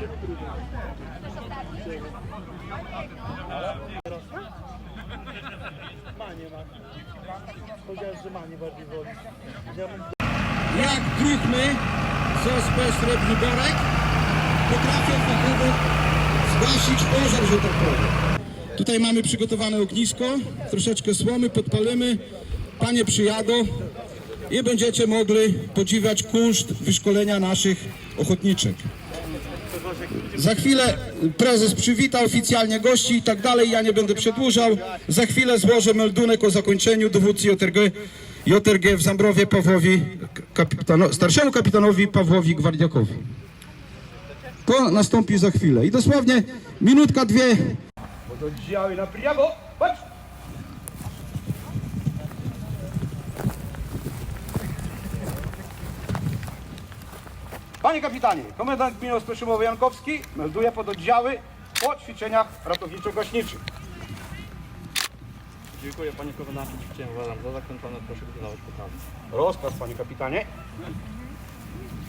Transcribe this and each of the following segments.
Ma. Że bardziej woli. Jak druhny z OSP Srebrny Borek potrafią fachowo zgasić pożar, że tak powiem. Tutaj mamy przygotowane ognisko, troszeczkę słomy, podpalimy, panie przyjadą i będziecie mogli podziwiać kunszt wyszkolenia naszych ochotniczek. Za chwilę prezes przywita oficjalnie gości i tak dalej, ja nie będę przedłużał. Za chwilę złożę meldunek o zakończeniu dowódcy JRG, JRG w Zambrowie Pawłowi, kapitano, starszemu kapitanowi Pawłowi Gwardiakowi. To nastąpi za chwilę. I dosłownie minutka, dwie oddziały na prawo. Panie kapitanie, komendant gminy Ostroszymowy Jankowski melduje pododdziały po ćwiczeniach ratowniczo-gaśniczych. Dziękuję panie komendancie, ćwiczenie uważam za zakończone, proszę wykonać pytanie. Rozkaz, panie kapitanie.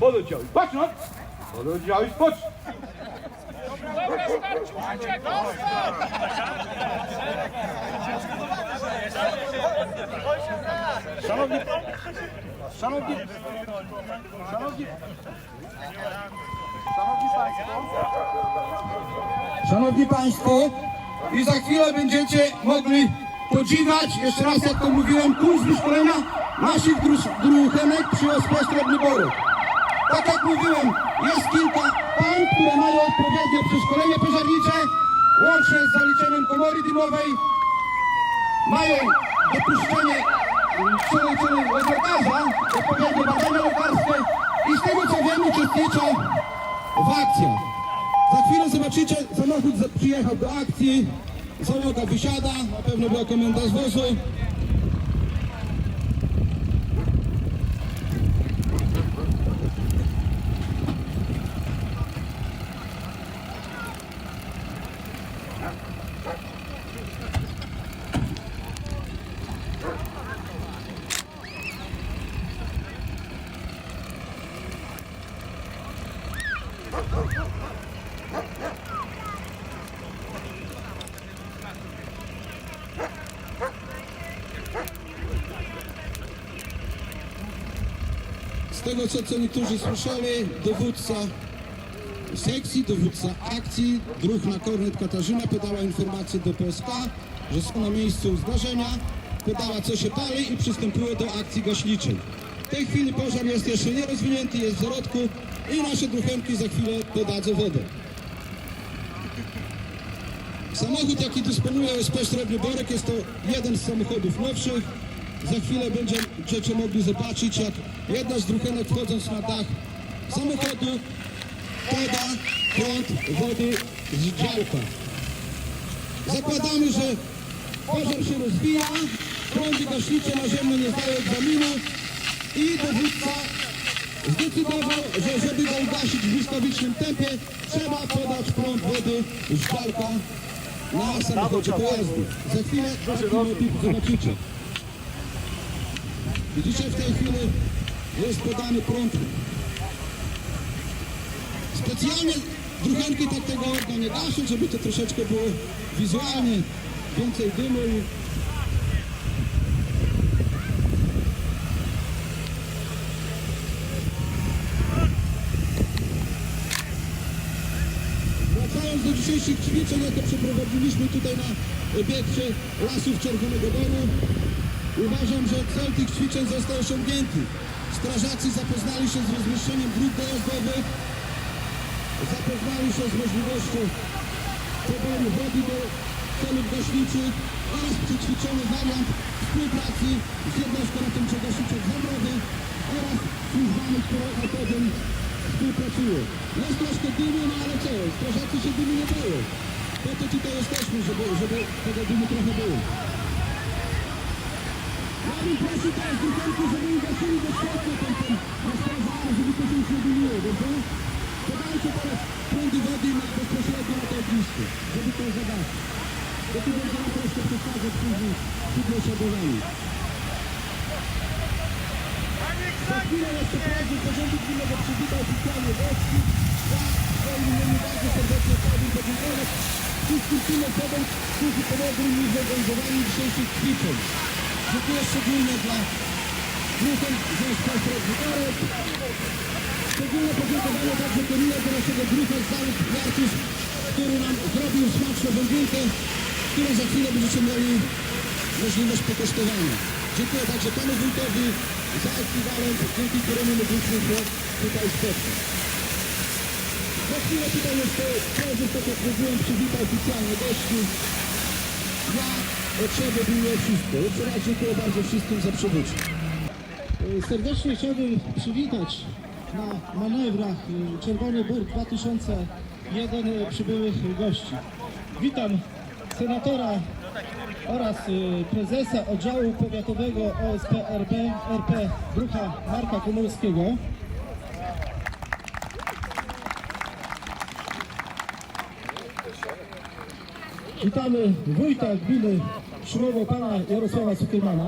Pododdziały, patrz no! Pododdziały, spocz! Szanowni, szanowni, szanowni, szanowni państwo, Szanowni Państwo, i za chwilę będziecie mogli podziwiać, jeszcze raz jak to mówiłem, kurs wyszkolenia naszych dru- druchenek przy Srebrny Borek. Tak jak mówiłem, jest kilka pań, które mają odpowiednie przeszkolenie pożarnicze, łącznie z zaliczeniem komory dymowej, mają dopuszczenie czyli, czyli lekarza, odpowiednie badania lekarskie i z tego co wiem uczestniczą w akcjach. Za chwilę zobaczycie, samochód przyjechał do akcji, załoga wysiada, na pewno była komenda z wozu. Tego co, co niektórzy słyszeli, dowódca sekcji, dowódca akcji, druhna Kornet Katarzyna podała informację do PSK, że są na miejscu zdarzenia, podała co się pali i przystępuje do akcji gaśniczej. W tej chwili pożar jest jeszcze nierozwinięty, jest w zarodku i nasze druchenki za chwilę podadzą wodę. Samochód, jaki dysponuje Srebrny Borek, jest to jeden z samochodów nowszych. Za chwilę będziecie mogli zobaczyć, jak jedna z druchenek wchodząc na dach samochodu poda prąd wody z działka. Zakładamy, że pożar się rozwija, prądy gaśnicze naziemne nie zdają egzaminu i dowódca zdecydował, że żeby go ugasić w błyskawicznym tempie, trzeba podać prąd wody z działka na samochodzie pojazdu. Za chwilę taki motyw zobaczycie. Widzicie, w tej chwili jest podany prąd. Specjalnie druchenki tak tego ognia nie gaszą, żeby to troszeczkę było wizualnie więcej dymu i Wracając do dzisiejszych ćwiczeń, jakie przeprowadziliśmy tutaj na obiekcie Lasów Czerwonego Boru, uważam, że cel tych ćwiczeń został osiągnięty. Strażacy zapoznali się z rozmieszczeniem dróg dojazdowych, zapoznali się z możliwością poboru wody do celów gaśniczych oraz przećwiczony wariant współpracy z jednostką ratowniczo-gaśniczą Zamrowy oraz służbami, które na co dzień współpracują. Jest troszkę dymu, no ale co, strażacy się dymu nie boją. Po to tutaj jesteśmy, żeby, żeby tego dymu trochę było. Bym prosił teraz drukarki, żeby ugasili światła ten, to się już nie wody na bezpośrednio żeby to zagasić. Bo tu będzie nam troszkę przeszkadzać później przy prześladowaniu. Za chwilę jeszcze prezes zarządu gminnego przywita oficjalnie gości. Ja swoim imieniu serdecznie chciałbym podziękować którzy pomogli mi w ćwiczeń. Dziękuję szczególnie dla grupy zespołu Srebrnikarek. Szczególne podziękowanie także kieruję do naszego grupa Zalud Jarczysz, który nam zrobił smaczną wędrówkę, którą za chwilę będziecie mieli możliwość pokosztowania. Dziękuję także panu wójtowi za ekwiwalent, dzięki któremu mogliśmy się tutaj spotkać. Za chwilę tutaj jest prezes, tak jak mówiłem, przywita oficjalnie gości. Ja od siebie mówię wszystko. Jeszcze raz dziękuję bardzo wszystkim za przybycie. Serdecznie chciałbym przywitać na manewrach y, Czerwony Bór 2001 przybyłych gości. Witam senatora oraz y, prezesa oddziału powiatowego OSP RP, RP Brucha Marka Komorskiego. Witamy wójta gminy Szumowo, pana Jarosława Cukiermana.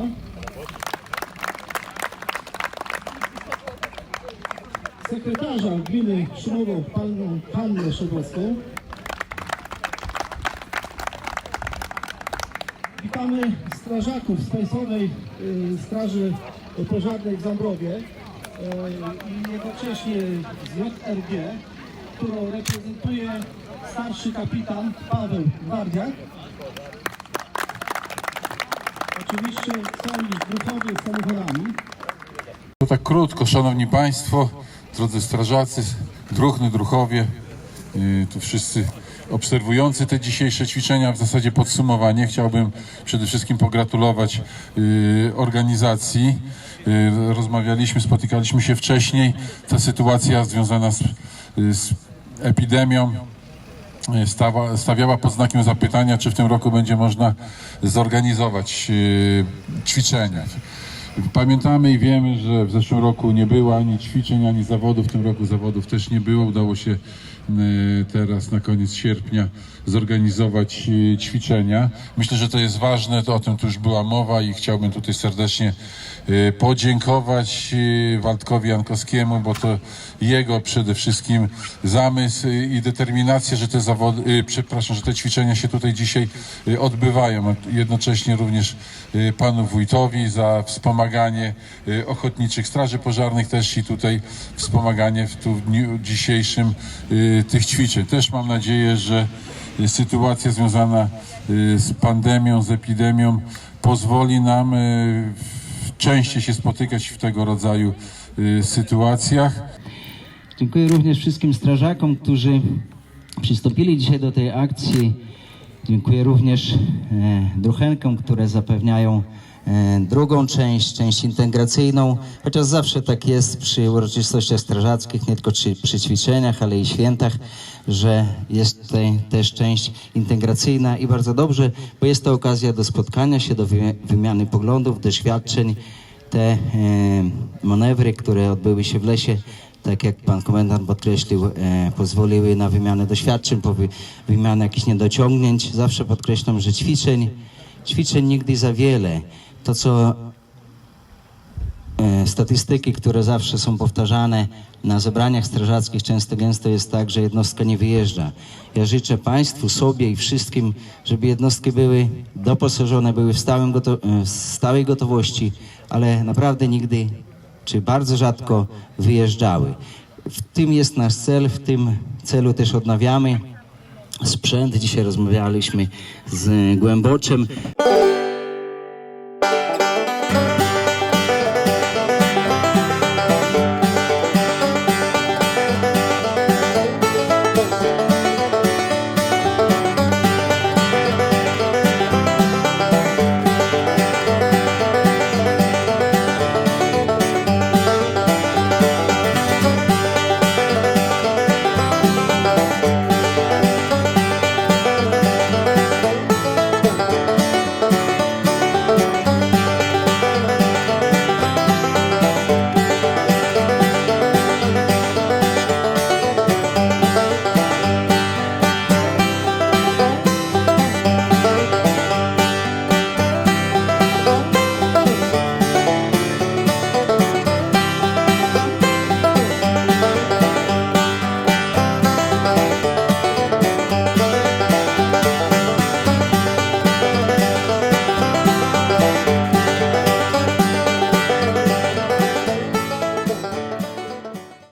Sekretarza gminy Szumowo, panią Hannę Szybowską. Witamy strażaków z Państwowej y, Straży Pożarnej w Zambrowie y, i jednocześnie z JRG, którą reprezentuje starszy kapitan Paweł Gwardiak. Oczywiście sami grupowie samochodami. To tak krótko, szanowni państwo, drodzy strażacy, druhny, druchowie, yy, tu wszyscy obserwujący te dzisiejsze ćwiczenia, w zasadzie podsumowanie. Chciałbym przede wszystkim pogratulować yy, organizacji. Yy, Rozmawialiśmy, spotykaliśmy się wcześniej. Ta sytuacja związana z, z epidemią stawa, stawiała pod znakiem zapytania, czy w tym roku będzie można zorganizować e, ćwiczenia. Pamiętamy i wiemy, że w zeszłym roku nie było ani ćwiczeń, ani zawodów. W tym roku zawodów też nie było. Udało się teraz na koniec sierpnia zorganizować e, ćwiczenia. Myślę, że to jest ważne, to o tym tu już była mowa i chciałbym tutaj serdecznie e, podziękować e, Waldkowi Jankowskiemu, bo to jego przede wszystkim zamysł i determinacja, że te zawody, przepraszam, że te ćwiczenia się tutaj dzisiaj odbywają. Jednocześnie również panu wójtowi za wspomaganie e, ochotniczych straży pożarnych też i tutaj wspomaganie w tu dniu dzisiejszym e, tych ćwiczeń. Też mam nadzieję, że sytuacja związana z pandemią, z epidemią pozwoli nam częściej się spotykać w tego rodzaju sytuacjach. Dziękuję również wszystkim strażakom, którzy przystąpili dzisiaj do tej akcji. Dziękuję również e, druchenkom, które zapewniają e, drugą część, część integracyjną, chociaż zawsze tak jest przy uroczystościach strażackich, nie tylko przy, przy ćwiczeniach, ale i świętach, że jest tutaj też część integracyjna i bardzo dobrze, bo jest to okazja do spotkania się, do wy- wymiany poglądów, doświadczeń. Te e, manewry, które odbyły się w lesie, tak jak pan komendant podkreślił, e, pozwoliły na wymianę doświadczeń, po wy, wymianę jakichś niedociągnięć. Zawsze podkreślam, że ćwiczeń, ćwiczeń nigdy za wiele. To, co e, statystyki, które zawsze są powtarzane na zebraniach strażackich, często gęsto jest tak, że jednostka nie wyjeżdża. Ja życzę Państwu, sobie i wszystkim, żeby jednostki były doposażone, były w, goto- w stałej gotowości, ale naprawdę nigdy czy bardzo rzadko wyjeżdżały. W tym jest nasz cel, w tym celu też odnawiamy sprzęt. Dzisiaj rozmawialiśmy z Głęboczem.